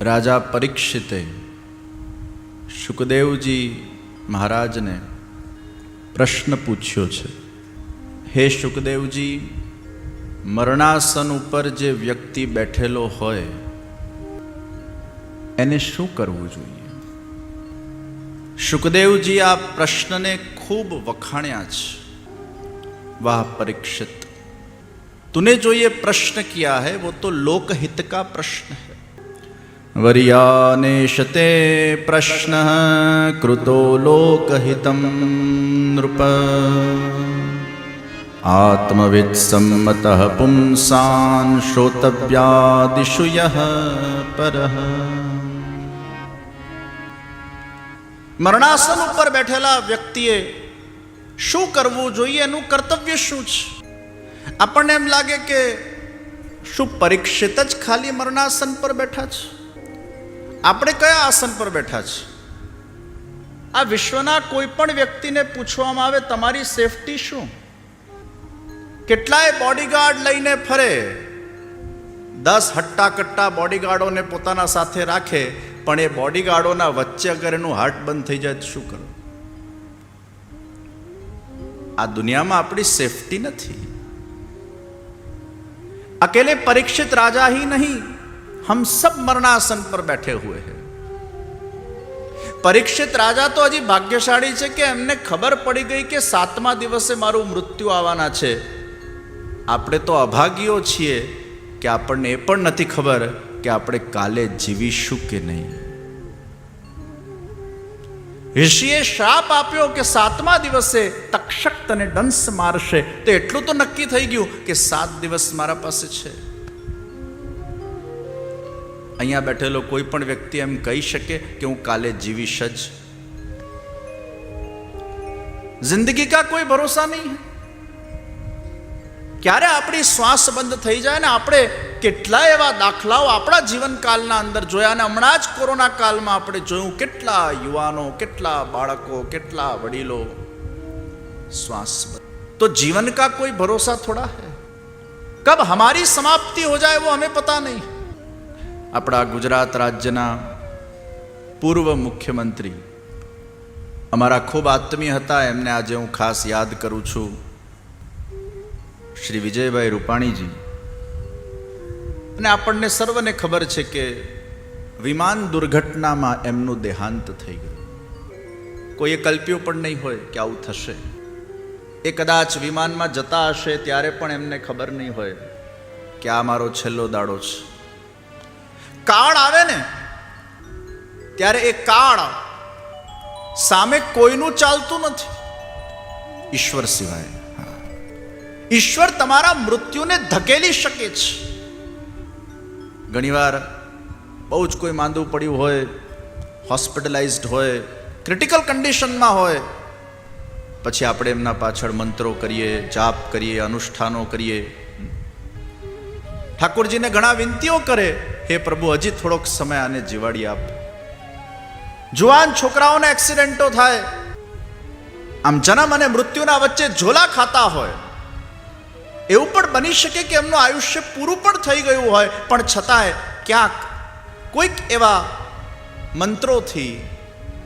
રાજા પરીક્ષિતે શુકદેવજી મહારાજને પ્રશ્ન પૂછ્યો છે. હે શુકદેવજી, મરણાસન ઉપર જે વ્યક્તિ બેઠેલો હોય, એને શું કરવું જોઈએ? શુકદેવજી, આ પ્રશ્નને ખૂબ વખાણ્યા છે. વાહ, પરીક્ષિત! तूने जो ये प्रश्न किया है वो तो लोकहित का प्रश्न है वर्यानेशते प्रश्न कृतो लोकहितं नृप आत्मवित् सम्मतः पुंसान् श्रोतव्यादिषु यः परः મરણાસન ઉપર બેઠેલા વ્યક્તિએ શું કરવું જોઈએ એનું કર્તવ્ય શું છે આપણને એમ લાગે કે શું પરીક્ષિત જ ખાલી મરણાસન પર બેઠા છે? આપણે કયા આસન પર બેઠા છે? આ વિશ્વના કોઈ પણ વ્યક્તિને પૂછવામાં આવે, તમારી સેફટી શું? કેટલાય બોડીગાર્ડ લઈને ફરે, દસ હટ્ટા કટ્ટા બોડીગાર્ડોને પોતાના સાથે રાખે, પણ એ બોડીગાર્ડોના વચ્ચે અગર એનું હાર્ટ બંધ થઈ જાય શું કરો આ દુનિયામાં આપણી સેફટી નથી. अकेले परीक्षित राजा ही नहीं हम सब मरणासन पर बैठे हुए हैं પરીક્ષિત રાજા તો હજી ભાગ્યશાળી છે કે એમને ખબર પડી ગઈ કે સાતમા દિવસે મારું મૃત્યુ આવવાના છે આપણે તો અભાગીઓ છીએ કે આપણને એ પણ નથી ખબર કે આપણે કાલે જીવીશું કે નહીં ઋષિએ શ્રાપ આપ્યો કે સાતમા દિવસે તક્ષક તને ડંસ મારશે. તો એટલું તો નક્કી થઈ ગયું કે સાત દિવસ મારા પાસે છે. અહીંયા બેઠેલો કોઈ પણ વ્યક્તિ એમ કહી શકે કે હું કાલે જીવીશ જ. જિંદગી કા કોઈ ભરોસા નહીં ક્યારે આપણી શ્વાસ બંધ થઈ જાય ને આપણે કેટલા એવા દાખલાઓ આપણા જીવનકાલના અંદર જોયા અને હમણાં જ કોરોના કાલમાં આપણે જોયું કેટલા યુવાનો, કેટલા બાળકો, કેટલા વડીલો શ્વાસ બંધ તો જીવન કા કોઈ ભરોસા થોડા है કબ હમારી સમાપ્તિ હો જાય वो हमें पता नहीं આપણા ગુજરાત રાજ્યના પૂર્વ મુખ્યમંત્રી અમારા ખૂબ આત્મીય હતા એમને આજે હું ખાસ યાદ કરું છું શ્રી વિજયભાઈ રૂપાણીજી અને આપણને સર્વને ખબર છે કે વિમાન દુર્ઘટનામાં એમનું દેહાંત થઈ ગયું કોઈએ કલ્પ્યું પણ નહીં હોય કે આવું થશે એ કદાચ વિમાનમાં જતા હશે ત્યારે પણ એમને ખબર નહીં હોય કે આ મારો છેલ્લો દાડો છે. કાળ આવે ને, ત્યારે એ કાળ સામે કોઈનું ચાલતું નથી. ઈશ્વર સિવાય ઈશ્વર તમારા મૃત્યુને ધકેલી શકે છે. ઘણીવાર બહુ જ કોઈ માંદું પડ્યું હોય હોસ્પિટલાઇઝડ હોય ક્રિટિકલ કન્ડિશનમાં હોય પછી આપણે એમના પાછળ મંત્રો કરીએ, જાપ કરીએ, અનુષ્ઠાનો કરીએ. ઠાકોરજીને ઘણા વિનંતીઓ કરે, હે પ્રભુ, હજી થોડોક સમય આને જીવાડી આપ. જુવાન છોકરાઓને એક્સિડન્ટો થાય. આમ જન્મ અને મૃત્યુના વચ્ચે ઝોલા ખાતા હોય. એવું પણ બની શકે કે એમનું આયુષ્ય પૂરું પણ થઈ ગયું હોય, પણ છતાંય ક્યાંક કોઈક એવા મંત્રોથી,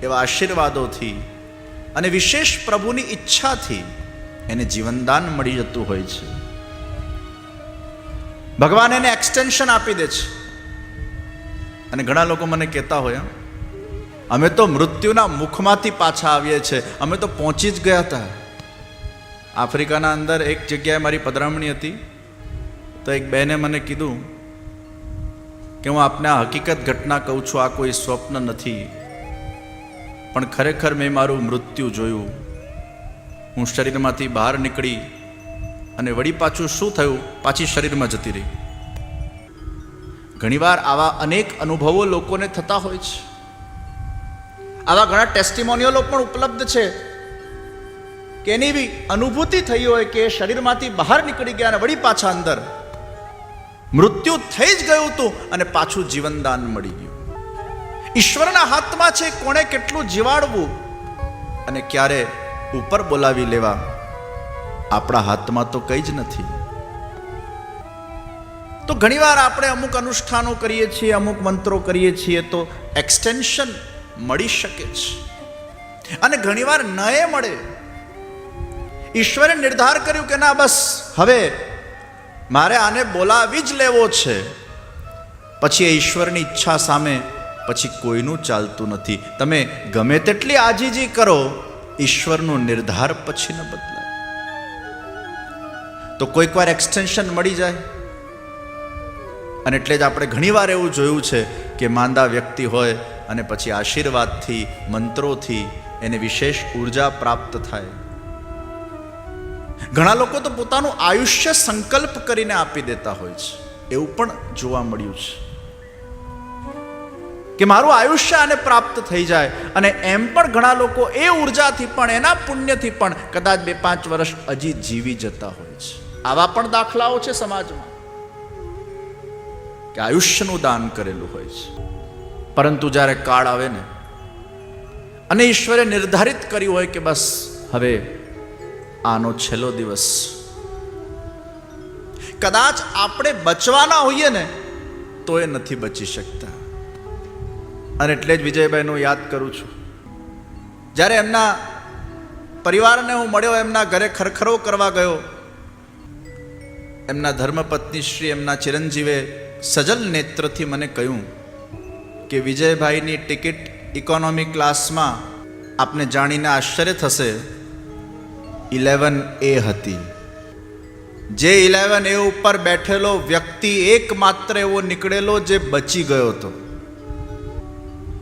એવા આશીર્વાદોથી અને વિશેષ પ્રભુની ઈચ્છાથી એને જીવનદાન મળી જતું હોય છે. ભગવાન એને એક્સટેન્શન આપી દે છે. અને ઘણા લોકો મને કહેતા હોય, અમે તો મૃત્યુના મુખમાંથી પાછા આવીએ છીએ. અમે તો પહોંચી જ ગયા હતા. આફ્રિકાના અંદર એક જગ્યાએ મારી પધરામણી હતી. તો એક બહેને મને કીધું કે હું આપને આ હકીકત ઘટના કહું છું, આ કોઈ સ્વપ્ન નથી. પણ ખરેખર મેં મારું મૃત્યુ જોયું. હું શરીરમાંથી બહાર નીકળી અને વળી પાછું શું થયું? પાછી શરીરમાં જતી રહી. ઘણીવાર આવા અનેક અનુભવો લોકોને થતા હોય છે. આવા ઘણા ટેસ્ટિમોનિયલો પણ ઉપલબ્ધ છે કે એની બી અનુભૂતિ થઈ હોય કે શરીરમાંથી બહાર નીકળી ગયા અને વળી પાછા અંદર. મૃત્યુ થઈ જ ગયું હતું અને પાછું જીવનદાન મળી ગયું. ઈશ્વરના હાથમાં છે કોણે કેટલું જીવાડવું? અને ક્યારે ઉપર બોલાવી લેવા? આપણા હાથમાં તો કંઈ જ નથી. તો ઘણીવાર આપણે અમુક અનુષ્ઠાનો કરીએ છીએ, અમુક મંત્રો કરીએ છીએ તો એક્સટેન્શન મળી શકે છે. અને ઘણીવાર ન એ મળે. ઈશ્વરે નિર્ધાર કર્યું કે ના, બસ, હવે મારે આને બોલાવી જ લેવો છે. પછી એ ઈશ્વરની ઈચ્છા સામે પછી કોઈનું ચાલતું નથી. તમે ગમે તેટલી આજીજી કરો, ઈશ્વરનો નિર્ધાર પછી ન બદલાય. તો કોઈક વાર એક્સટેન્શન મળી જાય. અને એટલે જ આપણે ઘણીવાર એવું જોયું છે કે માંદા વ્યક્તિ હોય અને પછી આશીર્વાદથી, મંત્રોથી એને વિશેષ ઊર્જા પ્રાપ્ત થાય. ઘણા લોકો તો પોતાનું આયુષ્ય સંકલ્પ કરીને આપી દેતા હોય છે. એવું પણ જોવા મળ્યું છે. કે મારું આયુષ્ય આને પ્રાપ્ત થઈ જાય. અને એમ પણ ઘણા લોકો એ ઉર્જાથી પણ, એના પુણ્યથી પણ કદાચ બે પાંચ વર્ષ હજી જીવી જતા હોય છે. આવા પણ દાખલાઓ છે સમાજમાં કે આયુષ્યનું દાન કરેલું હોય છે. પરંતુ જ્યારે કાળ આવે ને, અને ઈશ્વરે નિર્ધારિત કર્યું હોય કે બસ હવે આનો છેલ્લો દિવસ. કદાચ આપણે બચવાના હોઈએ ને, તો એ નથી બચી શકતા. અને એટલે જ વિજયભાઈનું યાદ કરું છું. જ્યારે એમના પરિવારને હું મળ્યો, એમના ઘરે ખરખરો કરવા ગયો, એમના ધર્મપત્ની શ્રી, એમના ચિરંજીવે સજલ નેત્રથી મને કહ્યું કે વિજયભાઈની ટિકિટ ઇકોનોમી ક્લાસમાં આપને જાણીને આશ્ચર્ય થશે. ઇલેવન એ હતી. જે ઇલેવન એ ઉપર બેઠેલો વ્યક્તિ એકમાત્ર એવો નીકળેલો જે બચી ગયો હતો.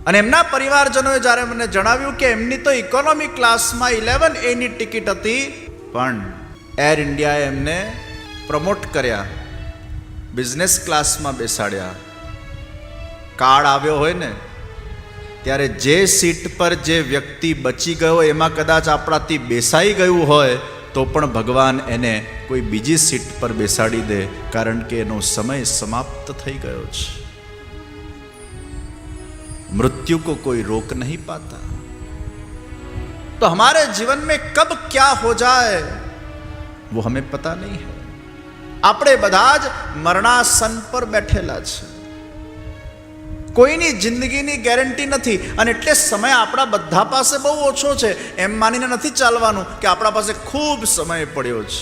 અને એમના પરિવારજનોએ જ્યારે મને જણાવ્યું કે એમની તો ઇકોનોમી ક્લાસમાં ઇલેવન એની ટિકિટ હતી, પણ એર ઇન્ડિયાએ એમને પ્રમોટ કર્યા બિઝનેસ ક્લાસમાં બેસાડ્યા. કાર્ડ આવ્યો હોય ને, ત્યારે જે સીટ પર જે વ્યક્તિ બચી ગયો એમાં કદાચ આપણાથી બેસાઈ ગયું હોય, તો પણ ભગવાન એને કોઈ બીજી સીટ પર બેસાડી દે, કારણ કે એનો સમય સમાપ્ત થઈ ગયો છે. मृत्यु को कोई रोक नहीं पाता तो हमारे जीवन में कब क्या हो जाए वो हमें पता नहीं है આપણે બધા જ મરણાસન પર બેઠેલા છે કોઈની જિંદગીની ગેરંટી નથી અને એટલે સમય આપણા બધા પાસે બહુ ઓછો છે એમ માનીને નથી ચાલવાનું કે આપણા પાસે ખૂબ સમય પડ્યો છે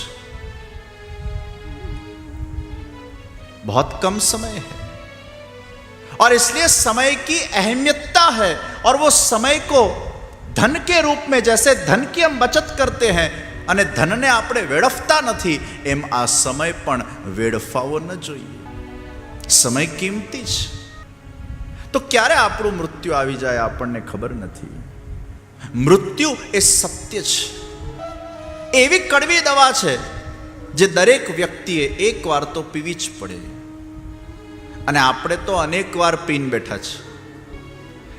बहुत कम समय है और इसलिए समय की अहमियतता है और वो समय को ધન કે રૂપ में जैसे धन की हम बचत करते हैं અને ધનને આપણે વેડફતા નથી એમ આ સમય પણ વેડફાવો ન જોઈએ સમય કિંમતી છે તો ક્યારે આપણું મૃત્યુ આવી જાય આપણને ખબર નથી મૃત્યુ એ સત્ય છે એવી કડવી દવા છે જે દરેક વ્યક્તિએ એકવાર તો પીવી જ પડે અને આપણે તો અનેક વાર પીન બેઠા છે.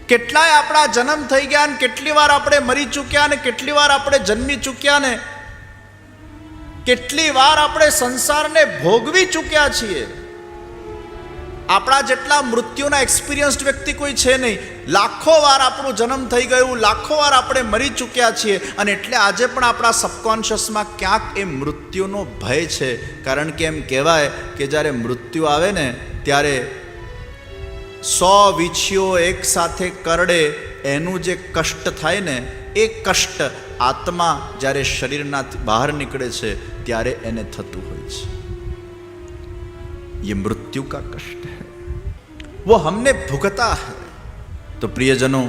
કેટલાય આપણા જન્મ થઈ ગયા ને કેટલી વાર આપણે મરી ચૂક્યા ને કેટલી વાર આપણે જન્મી ચૂક્યા ને કેટલી વાર આપણે સંસારને ભોગવી ચૂક્યા છીએ. આપણા જેટલા મૃત્યુના એક્સપિરિયન્સ્ડ વ્યક્તિ કોઈ છે નહીં. લાખો વાર આપણું જન્મ થઈ ગયું, લાખો વાર આપણે મરી ચૂક્યા છીએ અને એટલે આજે પણ આપણા સબકોન્શિયસમાં ક્યાંક એ મૃત્યુનો ભય છે. કારણ કે એમ કહેવાય કે જ્યારે મૃત્યુ આવે ને ત્યારે સો વીછીઓ એક સાથે કરડે એનું જે કષ્ટ થાય ને એ કષ્ટ આત્મા જ્યારે શરીરના બહાર નીકળે છે ત્યારે એને થતું હોય છે ये मृत्यु का कष्ट है वो हमने भुगता है તો પ્રિયજનો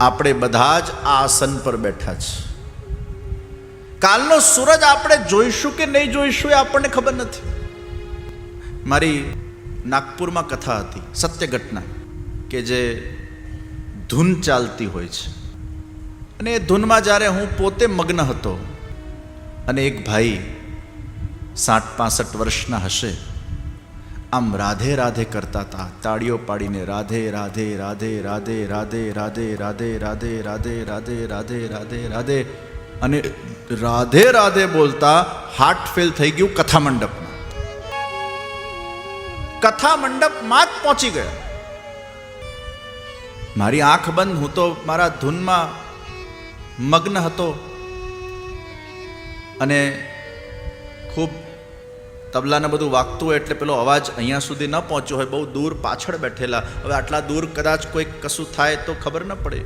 આપણે બધા જ આ આસન પર બેઠા છે કાલનો સૂરજ આપણે જોઈશું કે નહીં જોઈશું એ આપણને ખબર નથી મારી નાગપુરમાં કથા હતી સત્ય ઘટના કે જે ધૂન ચાલતી હોય છે અને એ ધૂનમાં જ્યારે હું પોતે મગ્ન હતો અને એક ભાઈ સાઠ પાસઠ વર્ષના હશે આમ રાધે રાધે કરતા હતા તાળીઓ પાડીને રાધે રાધે રાધે રાધે રાધે રાધે રાધે રાધે રાધે રાધે રાધે રાધે રાધે અને રાધે રાધે બોલતા હાર્ટ ફેલ થઈ ગયું કથા મંડપમાં કથા મંડપમાં જ પહોંચી ગયા. મારી આંખ બંધ, હું તો મારા ધૂનમાં મગ્ન હતો. અને ખૂબ તબલાને બધું વાગતું એટલે પેલો અવાજ અહીંયા સુધી ન પહોંચ્યો હોય, બહુ દૂર પાછળ બેઠેલા. હવે આટલા દૂર કદાચ કોઈ કશું થાય તો ખબર ન પડે.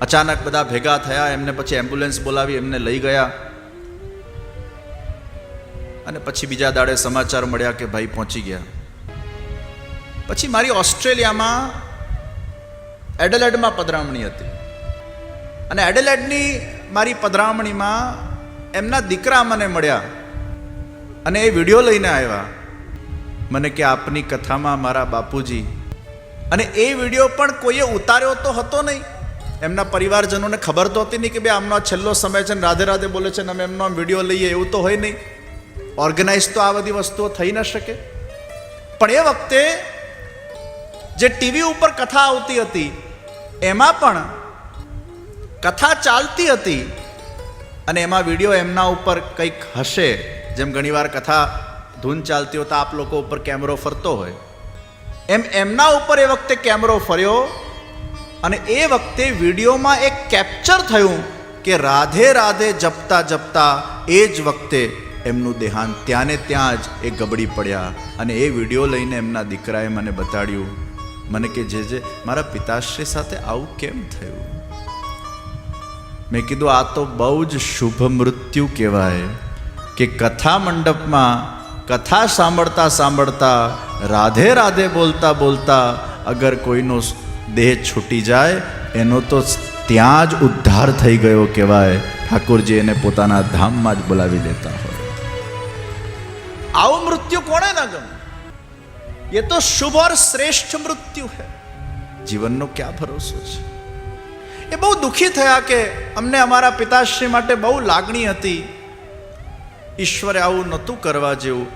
અચાનક બધા ભેગા થયા, એમને પછી એમ્બ્યુલન્સ બોલાવી, એમને લઈ ગયા. અને પછી બીજા દાડે સમાચાર મળ્યા કે ભાઈ પહોંચી ગયા. પછી મારી ઓસ્ટ્રેલિયામાં એડેલેડમાં પધરામણી હતી. અને એડેલેડની મારી પધરામણીમાં એમના દીકરા મને મળ્યા અને એ વીડિયો લઈને આવ્યા. મને કે આપની કથામાં મારા બાપુજી. અને એ વીડિયો પણ કોઈએ ઉતાર્યો તો હતો નહીં. એમના પરિવારજનોને ખબર તો હતી નહીં કે બે આમનો છેલ્લો સમય છે ને રાધે રાધે બોલે છે ને અમે એમનો વીડિયો લઈએ એવું તો હોય નહીં. ઓર્ગેનાઇઝ તો આ બધી વસ્તુઓ થઈ ન શકે. પણ એ વખતે જે ટીવી ઉપર કથા આવતી હતી, એમાં પણ કથા ચાલતી હતી અને એમાં વીડિયો એમના ઉપર કંઈક હશે, જેમ ઘણીવાર કથા ધૂન ચાલતી હોય તો આપ લોકો ઉપર કેમેરો ફરતો હોય. એમ એમના ઉપર એ વખતે કેમેરો ફર્યો અને એ વખતે વિડીયોમાં એક કેપ્ચર થયું કે રાધે રાધે જપતા જપતા એ જ વખતે એમનું દેહાંત ત્યાંને ત્યાં જ એ ગબડી પડ્યા અને એ વીડિયો લઈને એમના દીકરાએ મને બતાડ્યું. મને કે, જે જે, મારા પિતાશ્રી સાથે આવું કેમ થયું? મેં કીધું, આ તો બહુ જ શુભ મૃત્યુ કહેવાય કે કથા મંડપમાં કથા સાંભળતા સાંભળતા, રાધે રાધે બોલતા બોલતા અગર કોઈનો દેહ છૂટી જાય, એનો તો ત્યાં જ ઉદ્ધાર થઈ ગયો કહેવાય. ઠાકોરજી એને પોતાના ધામમાં જ બોલાવી લેતા હોય. આવું મૃત્યુ કોણે ન ગમે એ તો શુભ શ્રેષ્ઠ મૃત્યુ હે જીવનનો ક્યાં ભરોસો છે એ બહુ દુઃખી થયા કે અમને અમારા પિતાશ્રી માટે બહુ લાગણી હતી ઈશ્વરે આવું નહોતું કરવા જેવું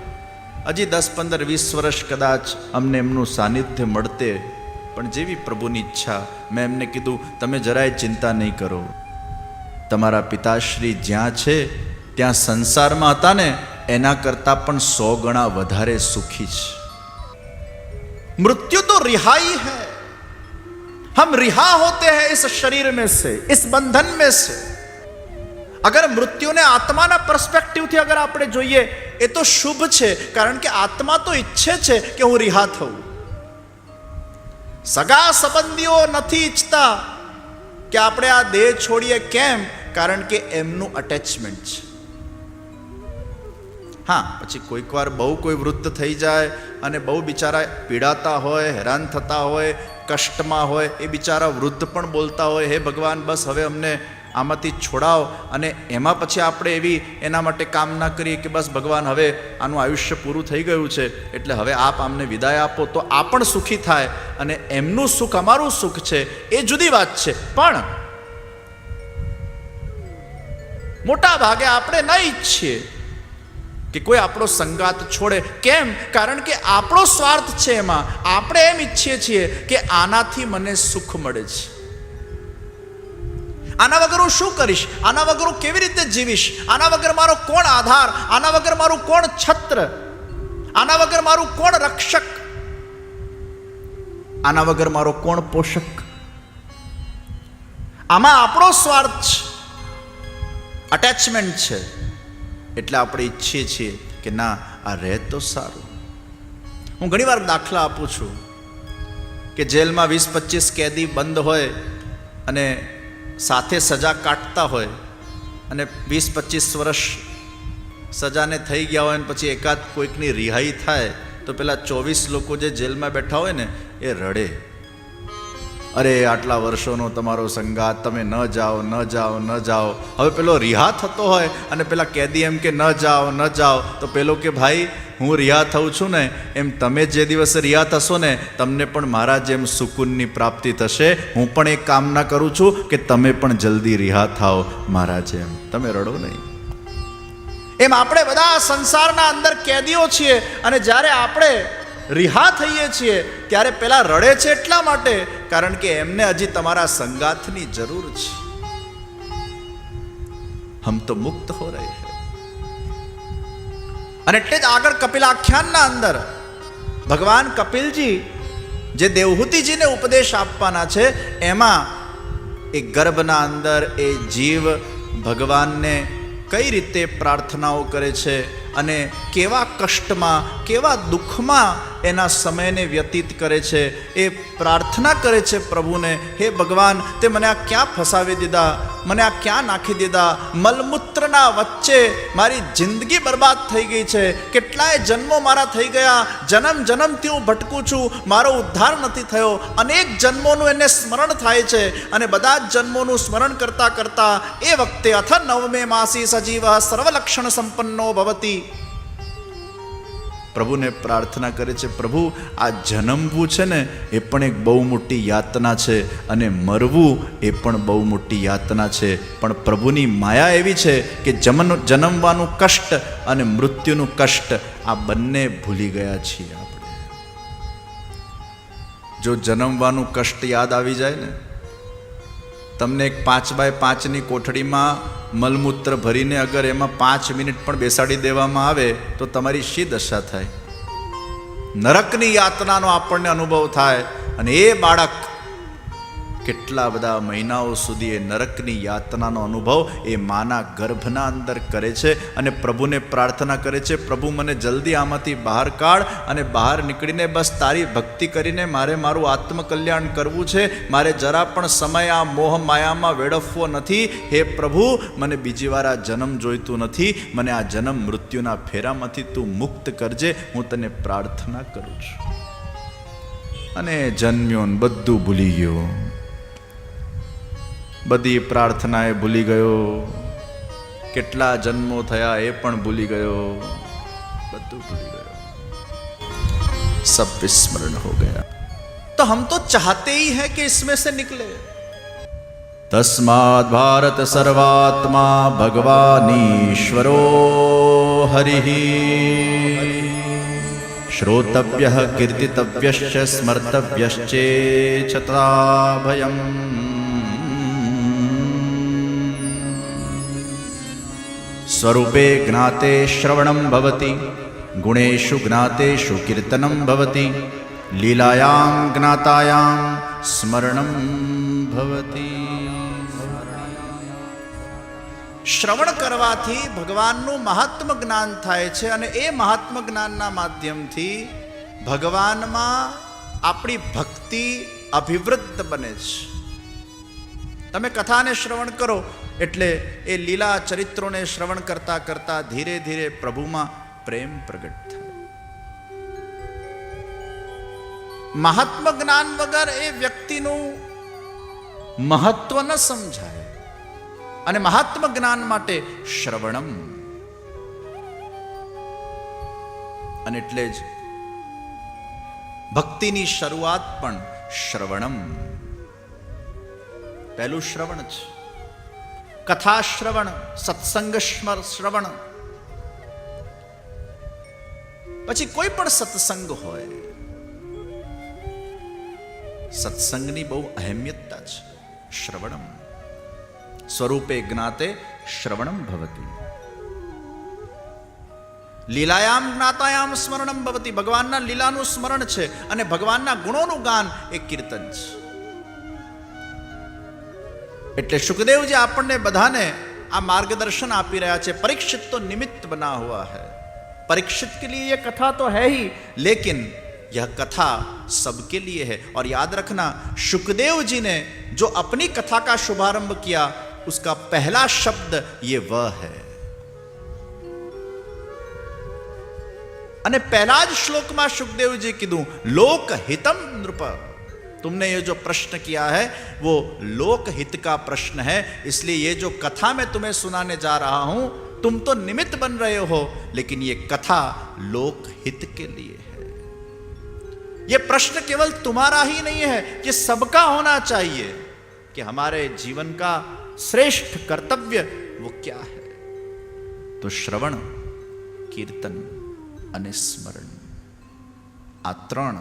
હજી દસ પંદર વીસ વર્ષ કદાચ અમને એમનું સાનિધ્ય મળતે પણ જેવી પ્રભુની ઈચ્છા મેં એમને કીધું તમે જરાય ચિંતા નહીં કરો તમારા પિતાશ્રી જ્યાં છે ત્યાં સંસારમાં હતા ને એના કરતાં પણ સો ગણા વધારે સુખી છે मृत्यु तो रिहाई है हम रिहा होते हैं इस शरीर में से इस बंधन में से અગર મૃત્યુને આત્માના પર્સપેક્ટિવથી અગર આપણે જોઈએ એ તો શુભ છે કારણ કે આત્મા તો ઈચ્છે છે કે હું રિહા થઉં સગા સંબંધીઓ નથી ઈચ્છતા કે આપણે આ દેહ છોડીએ કેમ કારણ કે એમનું અટેચમેન્ટ છે હા. પછી કોઈક વાર બહુ કોઈ વૃદ્ધ થઈ જાય અને બહુ બિચારા પીડાતા હોય, હેરાન થતા હોય, કષ્ટમાં હોય, એ બિચારા વૃદ્ધ પણ બોલતા હોય, હે ભગવાન, બસ હવે અમને આમાંથી છોડાવ. અને એમાં પછી આપણે એવી એના માટે કામ ના કરીએ કે બસ ભગવાન, હવે આનું આયુષ્ય પૂરું થઈ ગયું છે, એટલે હવે આપ આમને વિદાય આપો. તો આ પણ સુખી થાય અને એમનું સુખ અમારું સુખ છે, એ જુદી વાત છે. પણ મોટા ભાગે આપણે ન ઈચ્છીએ. કે કોઈ આપણો સંગાત છોડે. કેમ? કારણ કે આપણો સ્વાર્થ છે એમાં. આપણે એમ ઈચ્છીએ છીએ કે આનાથી મને સુખ મળે છે. આના વગર હું શું કરીશ? આના વગર હું કેવી રીતે જીવીશ? આના વગર મારો કોણ આધાર? આના વગર મારું કોણ છત્ર? આના વગર મારું કોણ રક્ષક? આના વગર મારો કોણ પોષક? આમાં આપણો સ્વાર્થ છે. અટેચમેન્ટ છે. એટલે આપણે ઈચ્છીએ છીએ કે ના, આ રહે તો સારું. હું ઘણીવાર દાખલા આપું છું કે જેલમાં વીસ પચીસ કેદી બંધ હોય અને સાથે સજા કાટતા હોય અને વીસ પચીસ વર્ષ સજાને થઈ ગયા હોય ને પછી એકાદ કોઈકની રિહાઈ થાય, તો પેલા ચોવીસ લોકો જે જેલમાં બેઠા હોય ને, એ રડે. અરે, આટલા વર્ષોનો તમારો સંગાત, તમે ન જાઓ ન જાઓ ન જાઓ. હવે પેલો રિહા થતો હોય અને પેલા કેદી એમ કે ન જાઓ ન જાઓ, તો પેલો કે, ભાઈ, હું રિહા થઉં છું ને, એમ તમે જે દિવસે રિહા થશો ને, તમને પણ મારા જેમ સુકૂનની પ્રાપ્તિ થશે. હું પણ એક કામના કરું છું કે તમે પણ જલ્દી રિહા થાઓ મારા જેમ. તમે રડો નહીં. એમ આપણે બધા સંસારના અંદર કેદીઓ છીએ અને જ્યારે આપણે રિહા થઈએ છીએ, ત્યારે પેલા રડે છે એટલા માટે, કારણ કે એમને હજી તમારા સંગાથની જરૂર છે. હમ તો મુક્ત હો રહે અને એટલે જ આગળ કપિલાખ્યાનના અંદર, ભગવાન કપિલજી જે દેવહૂતિજીને ઉપદેશ આપવાના છે, એમાં એ ગર્ભના અંદર એ જીવ ભગવાનને કઈ રીતે પ્રાર્થનાઓ કરે છે અને કેવા કષ્ટમાં, કેવા દુઃખમાં એના સમયને વ્યતીત કરે છે, એ પ્રાર્થના કરે છે પ્રભુને, હે ભગવાન, તે મને આ ક્યાં ફસાવી દીધા? મને આ ક્યાં નાખી દીધા? મલમૂત્રના વચ્ચે મારી જિંદગી બરબાદ થઈ ગઈ છે. કેટલાય જન્મો મારા થઈ ગયા. જન્મ જન્મથી હું ભટકું છું. મારો ઉદ્ધાર નથી થયો. અનેક જન્મોનું એને સ્મરણ થાય છે અને બધા જ જન્મોનું સ્મરણ કરતાં કરતાં એ વખતે અથ નવમે માસી સજીવ સર્વલક્ષણ સંપન્નો ભવતી. પ્રભુને પ્રાર્થના કરે છે, પ્રભુ, આ જન્મવું છે ને, એ પણ એક બહુ મોટી યાતના છે અને મરવું એ પણ બહુ મોટી યાતના છે. પણ પ્રભુની માયા એવી છે કે જમન, જન્મવાનું કષ્ટ અને મૃત્યુનું કષ્ટ આ બંને ભૂલી ગયા છીએ આપણે. જો જન્મવાનું કષ્ટ યાદ આવી જાય ને, તમને એક પાંચ બાય પાંચની કોઠડીમાં મલમૂત્ર ભરીને અગર એમાં પાંચ મિનિટ પણ બેસાડી દેવામાં આવે તો તમારી શી દશા થાય? નરકની યાતનાનો આપણને અનુભવ થાય અને એ બાળક કેટલા બધા મહિનાઓ સુધી એ નરકની યાતનાનો અનુભવ એ માના ગર્ભના અંદર કરે છે અને પ્રભુને પ્રાર્થના કરે છે, પ્રભુ, મને જલ્દી આમાંથી બહાર કાઢ અને બહાર નીકળીને બસ તારી ભક્તિ કરીને મારે મારું આત્મકલ્યાણ કરવું છે. મારે જરા પણ સમય આ મોહ માયામાં વેડફવો નથી. હે પ્રભુ, મને બીજી વાર આ જન્મ જોઈતું નથી. મને આ જન્મ મૃત્યુના ફેરામાંથી તું મુક્ત કરજે. હું તને પ્રાર્થના કરું છું. અને જન્મ્યો બધું ભૂલી ગયો. બધી પ્રાર્થનાએ ભૂલી ગયો કેટલા જન્મો થયા એ પણ ભૂલી ગયો બધું ભૂલી ગયો सब विस्मरण हो गया तो हम तो चाहते ही हैं कि इसमें से निकले तस्मात् भारत सर्वात्मा भगवानीश्वरो हरिः श्रोतव्यः कीर्तितव्यश्च स्मर्तव्यश्चेच्छता भयम् સ્વરૂપે જ્ઞાતે શ્રવણમ ભવતી ગુણેશુ જ્ઞાતેશુ કીર્તનમ ભવતી લીલાયામ જ્ઞાતાયામ સ્મરણમ ભવતી શ્રવણ કરવાથી ભગવાનનું મહાત્મ જ્ઞાન થાય છે અને એ મહાત્મ જ્ઞાનના માધ્યમથી ભગવાનમાં આપણી ભક્તિ અભિવૃદ્ધ બને છે. તમે કથાને શ્રવણ કરો એટલે એ લીલા ચરિત્રોને શ્રવણ કરતા કરતા ધીરે ધીરે પ્રભુમાં પ્રેમ પ્રગટ થાય. મહાત્મ જ્ઞાન વગર એ વ્યક્તિનું મહત્વ ન સમજાય. અને મહાત્મ જ્ઞાન માટે શ્રવણમ. અને એટલે જ ભક્તિની શરૂઆત પણ શ્રવણમ. પહેલું શ્રવણ છે કથા શ્રવણ સત્સંગ સ્મર શ્રવણ પછી કોઈ પણ સત્સંગ હોય સત્સંગની બહુ અહેમિયતતા છે શ્રવણમ સ્વરૂપે જ્ઞાતે શ્રવણમ ભવતી લીલાયામ જ્ઞાતાયામ સ્મરણમ ભવતી ભગવાનના લીલાનું સ્મરણ છે અને ભગવાનના ગુણોનું ગાન એ કીર્તન છે એટલે સુખદેવજી આપણને બધાને આ માર્ગદર્શન આપી રહ્યા છે परीक्षित तो निमित्त बना हुआ है परीक्षित के लिए ये कथा तो है ही लेकिन यह कथा सबके लिए है और याद रखना सुखदेव जी ने जो अपनी कथा का शुभारंभ किया उसका पहला शब्द ये वह है અને પહેલા જ શ્લોકમાં સુખદેવજી કીધું लोक हितम नृप तुमने ये जो प्रश्न किया है वो लोक हित का प्रश्न है इसलिए ये जो कथा मैं तुम्हें सुनाने जा रहा हूं तुम तो निमित्त बन रहे हो लेकिन ये कथा लोक हित के लिए है ये प्रश्न केवल तुम्हारा ही नहीं है ये सबका होना चाहिए कि हमारे जीवन का श्रेष्ठ कर्तव्य वो क्या है तो श्रवण कीर्तन અને સ્મરણ આ ત્રણ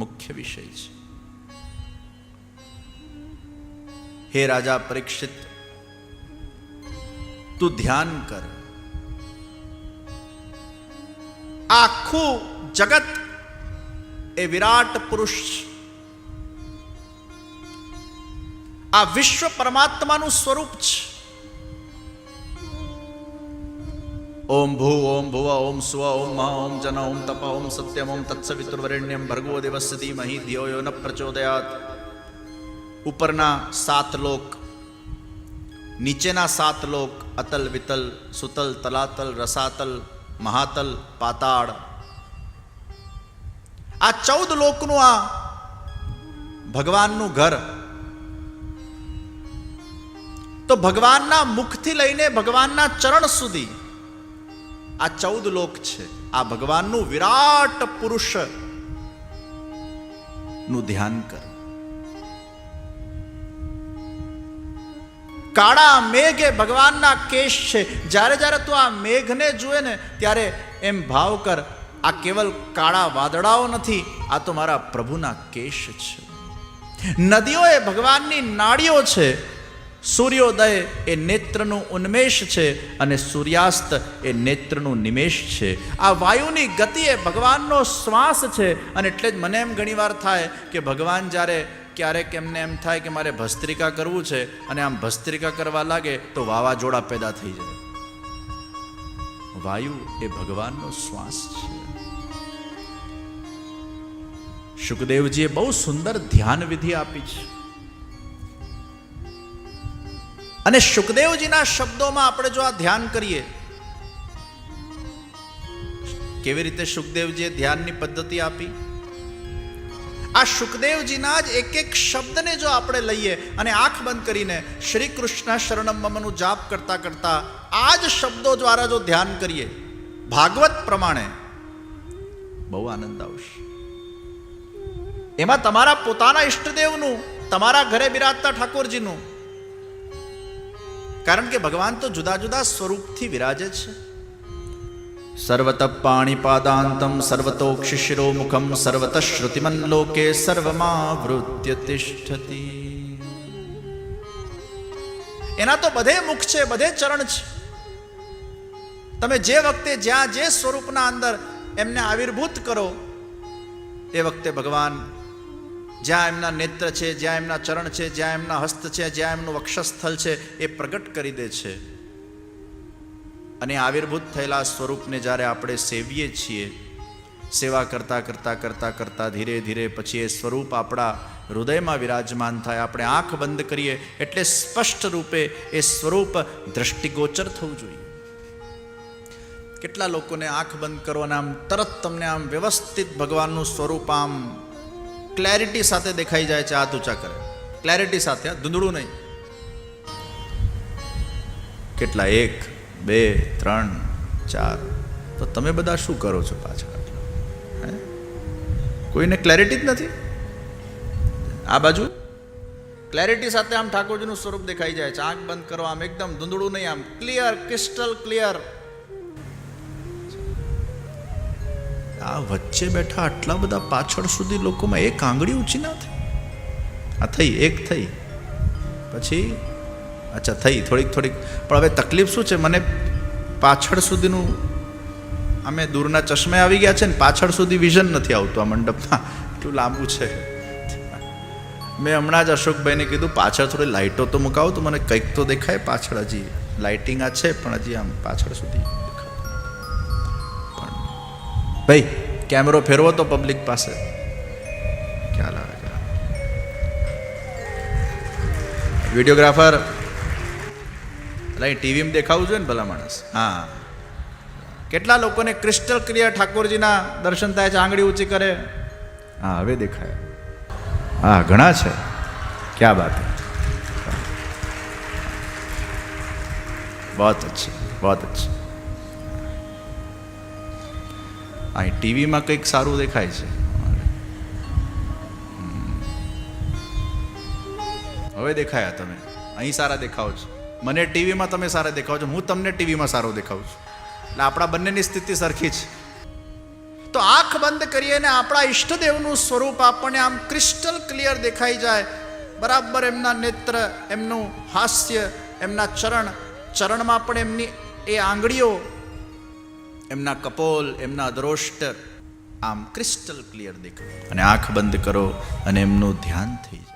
મુખ્ય વિષય છે હે રાજા પરીક્ષિત તું ધ્યાન કર આખું જગત એ વિરાટ પુરુષ છે. આ વિશ્વ પરમાત્માનું સ્વરૂપ છે ઓમ ભૂ ઓમ ભુવ ઓમ સ્વ ઓમ મહ ઓમ જન ઓમ તપ ઓમ સત્યમ ઓમ તત્સવિતુર્વરેણ્યમ ભર્ગો દેવસ્ય ધીમહિ ધિયો યો ન પ્રચોદયાત ઉપરના સાત લોક, નીચેના સાત લોક, અતલ વિતલ, સુતલ તલાતલ, રસાતલ, મહાતલ, પાતાળ. આ ચૌદ લોકનું આ ભગવાનનું ઘર. તો ભગવાનના મુખથી લઈને ભગવાનના ચરણ સુધી આ ચૌદ લોક છે. આ ભગવાનનું વિરાટ પુરુષનું ધ્યાન કર. કાળા મેઘ એ ભગવાનના કેશ છે. જ્યારે જ્યારે તું આ મેઘને જુએ ને, ત્યારે એમ ભાવ કર, આ કેવલ કાળા વાદળાઓ નથી, આ તો મારા પ્રભુના કેશ છે. નદીઓ એ ભગવાનની નાળીઓ છે. સૂર્યોદય એ નેત્રનું ઉન્મેષ છે અને સૂર્યાસ્ત એ નેત્રનું નિમેષ છે. આ વાયુની ગતિ એ ભગવાનનો શ્વાસ છે અને એટલે જ મને એમ ઘણીવાર થાય કે ભગવાન જ્યારે ક્યારેક એમને એમ થાય કે મારે ભસ્ત્રિકા કરવું છે અને આમ ભસ્ત્રિકા કરવા લાગે તો વાવાઝોડા પેદા થઈ જાય. વાયુ એ ભગવાનનો શ્વાસ છે. સુખદેવજીએ બહુ સુંદર ધ્યાન વિધિ આપી છે. અને સુખદેવજીના શબ્દોમાં આપણે જો આ ધ્યાન કરીએ, કેવી રીતે સુખદેવજીએ ધ્યાનની પદ્ધતિ આપી? આ સુખદેવજીના જ એક એક શબ્દને જો આપણે લઈએ અને આંખ બંધ કરીને શ્રી કૃષ્ણ શરણમ મમનું જાપ કરતા કરતા આ જ શબ્દો દ્વારા જો ધ્યાન કરીએ, ભાગવત પ્રમાણે બહુ આનંદ આવશે. એમાં તમારા પોતાના ઈષ્ટદેવનું, તમારા ઘરે બિરાજતા ઠાકોરજીનું, કારણ કે ભગવાન તો જુદા જુદા સ્વરૂપથી વિરાજે છે. સર્વત પાણીપાદાંતમ સર્વતોક્ષિશિરો મુખમ સર્વતઃ શ્રુતિમન લોકે સર્વમાવૃત્ય તિષ્ઠતિ એના તો બધે મુખ છે, બધે ચરણ છે. તમે જે વખતે જ્યાં જે સ્વરૂપના અંદર એમને આવિર્ભૂત કરો, એ વખતે ભગવાન જ્યાં એમના નેત્ર છે, જ્યાં એમના ચરણ છે, જ્યાં એમના હસ્ત છે, જ્યાં એમનું વક્ષસ્થળ છે, એ પ્રગટ કરી દે છે. અને આવિર્ભૂત થયેલા સ્વરૂપને જ્યારે આપણે સેવીએ છીએ, સેવા કરતાં કરતાં કરતાં કરતાં ધીરે ધીરે પછી એ સ્વરૂપ આપણા હૃદયમાં વિરાજમાન થાય, આપણે આંખ બંધ કરીએ એટલે સ્પષ્ટ રૂપે એ સ્વરૂપ દ્રષ્ટિગોચર થવું જોઈએ. કેટલા લોકોને આંખ બંધ કરો અને આમ તરત તમને આમ વ્યવસ્થિત ભગવાનનું સ્વરૂપ આમ ક્લેરિટી સાથે દેખાઈ જાય છે, હાથ ઊંચા કરે. ક્લેરિટી સાથે ધૂંધળું નહીં. કેટલા એક બે, ત્રણ, ચાર. તો તમે બધા શું કરો છો પાછળ? હે? કોઈને ક્લેરિટી જ નથી? આ બાજુ? ક્લેરિટી સાથે આમ ઠાકોરજીનું સ્વરૂપ દેખાઈ જાય છે. આંખ બંધ કરો, આમ એકદમ ધૂંધળું નહીં, આમ ક્લિયર ક્રિસ્ટલ ક્લિયર આ વચ્ચે બેઠા આટલા બધા પાછળ સુધી લોકોમાં એક આંગળી ઊંચી ના થઈ? આ થઈ, એક થઈ. પછી અચ્છા, થઈ, થોડીક થોડીક. પણ હવે તકલીફ શું છે? મને પાછળ સુધીનું, અમે દૂરના ચશ્મે આવી ગયા છે ને, પાછળ સુધી વિઝન નથી આવતું આ મંડપમાં. એટલું લાંબુ છે. મેં હમણાં જ અશોકભાઈને કીધું, પાછળ થોડી લાઇટો તો મુકાવો, તો મને કંઈક તો દેખાય પાછળ હજી. લાઇટિંગ આ છે, પણ હજી આમ પાછળ સુધી પણ ભાઈ, કેમેરો ફેરવો તો પબ્લિક પાસે. ખ્યાલ આવે વિડીયોગ્રાફર એટલે અહીં ટીવીમાં દેખાવું જોઈએ ને ભલા માણસ. હા. કેટલા લોકોને ક્રિસ્ટલ ક્રિયા ઠાકોરજીના દર્શન થાય છે, આંગળી ઊંચી કરે? હા, હવે દેખાય. હા, ઘણા છે. ક્યાં વાત બહુ અચ્છી બહુ અચ્છી અહીં ટીવીમાં કંઈક સારું દેખાય છે. હવે દેખાયા તમે. અહીં સારા દેખાવ છો. મને ટીવીમાં તમે સારા દેખાવ છો, હું તમને ટીવીમાં સારો દેખાઉં છું. એટલે આપણા બંનેની સ્થિતિ સરખી છે. તો આંખ બંધ કરીએ ને આપણા ઈષ્ટદેવનું સ્વરૂપ આપણને આમ ક્રિસ્ટલ ક્લિયર દેખાઈ જાય. બરાબર એમના નેત્ર, એમનું હાસ્ય, એમના ચરણ, ચરણમાં પણ એમની એ આંગળીઓ, એમના કપોલ, એમના દ્રોષ્ટ આમ ક્રિસ્ટલ ક્લિયર દેખાય. અને આંખ બંધ કરો અને એમનું ધ્યાન થઈ જાય.